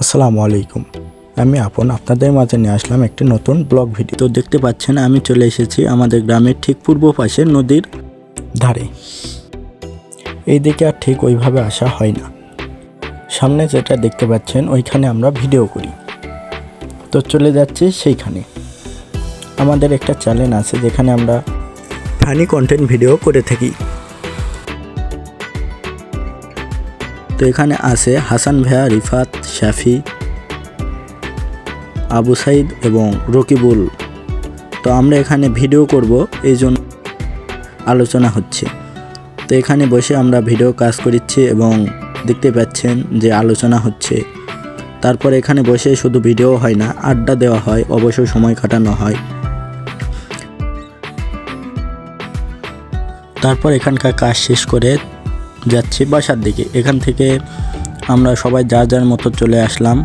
আসসালামু আলাইকুম। আমি আপন আপনাদের মাঝে নিয়ে আসলাম একটি নতুন ব্লগ ভিডিও। তো দেখতে পাচ্ছেন, আমি চলে এসেছি আমাদের গ্রামের ঠিক পূর্ব পাশে নদীর ধারে। এই দিকে আর ঠিক ওইভাবে আসা হয় না। সামনে যেটা দেখতে পাচ্ছেন, ওইখানে আমরা ভিডিও করি। তো চলে যাচ্ছি সেইখানে। আমাদের একটা চ্যানেল আছে যেখানে আমরা ফানি কন্টেন্ট ভিডিও করে থাকি। তো এখানে আছে হাসান ভাইয়া, রিফাত, শাফি, আবু সাইদ এবং রকিবুল। তো আমরা এখানে ভিডিও করব, এই জন্য আলোচনা হচ্ছে। তো এখানে বসে আমরা ভিডিও কাজ করিচ্ছি এবং দেখতে পাচ্ছেন যে আলোচনা হচ্ছে। তারপর এখানে বসে শুধু ভিডিও হয় না, আড্ডা দেওয়া হয়, অবসর সময় কাটানো হয়। তারপর এখানকার কাজ শেষ করে যাচ্ছি বাসার দিকে। এখান থেকে আমরা সবাই যার যার মতো চলে আসলাম।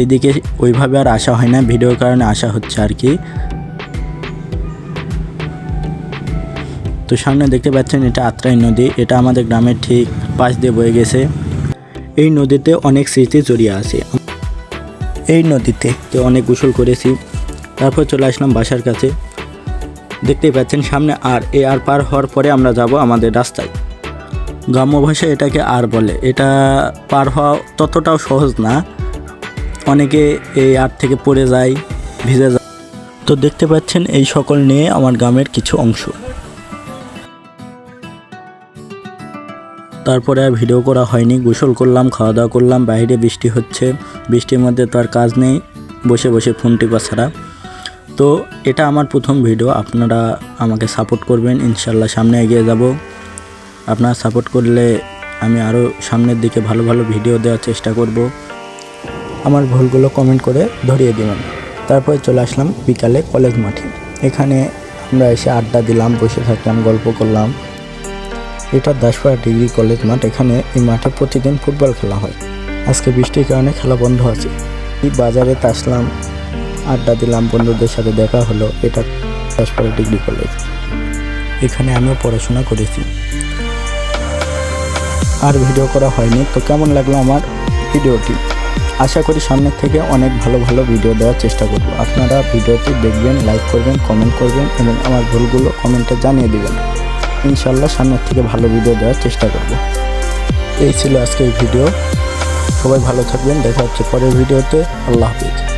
এইদিকে ওইভাবে আর আসা হয় না, ভিডিওর কারণে আসা হচ্ছে আর কি। তো সামনে দেখতে পাচ্ছেন এটা আত্রাই নদী। এটা আমাদের গ্রামের ঠিক পাশ দিয়ে বয়ে গেছে। এই নদীতে অনেক স্মৃতি জড়িয়ে আছে। এই নদীতে তো অনেক গোসল করেছি। তারপর চলে আসলাম বাসার কাছে। দেখতেই পাচ্ছেন সামনে আর এ আর পার হওয়ার পরে আমরা যাব আমাদের রাস্তায়। গ্রাম্য ভাষায় এটাকে আর বলে। এটা পার হওয়া ততটাও সহজ না। অনেকে এই আর থেকে পড়ে যায়, ভিজে যায়। তো দেখতে পাচ্ছেন এই সকল নিয়ে আমার গ্রামের কিছু অংশ। তারপরে আর ভিডিও করা হয়নি, গোসল করলাম খাওয়া দাওয়া করলাম, বাইরে বৃষ্টি হচ্ছে। বৃষ্টির মধ্যে তো আর কাজ নেই, বসে বসে ফোন টিপা ছাড়া। তো এটা আমার প্রথম ভিডিও, আপনারা আমাকে সাপোর্ট করবেন ইনশাল্লাহ সামনে এগিয়ে যাব। আপনারা সাপোর্ট করলে আমি আরও সামনের দিকে ভালো ভালো ভিডিও দেওয়ার চেষ্টা করব। আমার ভুলগুলো কমেন্ট করে ধরিয়ে দেবেন। তারপরে চলে আসলাম বিকালে কলেজ মাঠে। এখানে আমরা এসে আড্ডা দিলাম, বসে থাকলাম, গল্প করলাম। এটা দাসপাড়া ডিগ্রি কলেজ মাঠ। এখানে এই মাঠে প্রতিদিন ফুটবল খেলা হয়। আজকে বৃষ্টির কারণে খেলা বন্ধ আছে। এই বাজারে আসলাম, আড্ডা দিলাম, বন্ধুদের সাথে দেখা হলো। এটা দাসপাড়া ডিগ্রি কলেজ এখানে আমিও পড়াশোনা করেছি। আর ভিডিও করা হয়নি। তো কেমন লাগল আমার ভিডিওটি? আশা করি সামনের থেকে অনেক ভালো ভালো ভিডিও দেওয়ার চেষ্টা করব। আপনারা ভিডিওটি দেখবেন লাইক করবেন কমেন্ট করবেন এবং আমার ভুলগুলো কমেন্টে জানিয়ে দেবেন। ইনশাল্লাহ সামনের থেকে ভালো ভিডিও দেওয়ার চেষ্টা করব। এই ছিল আজকের ভিডিও। সবাই ভালো থাকবেন। দেখা হচ্ছে পরের ভিডিওতে। আল্লাহ হাফিজ।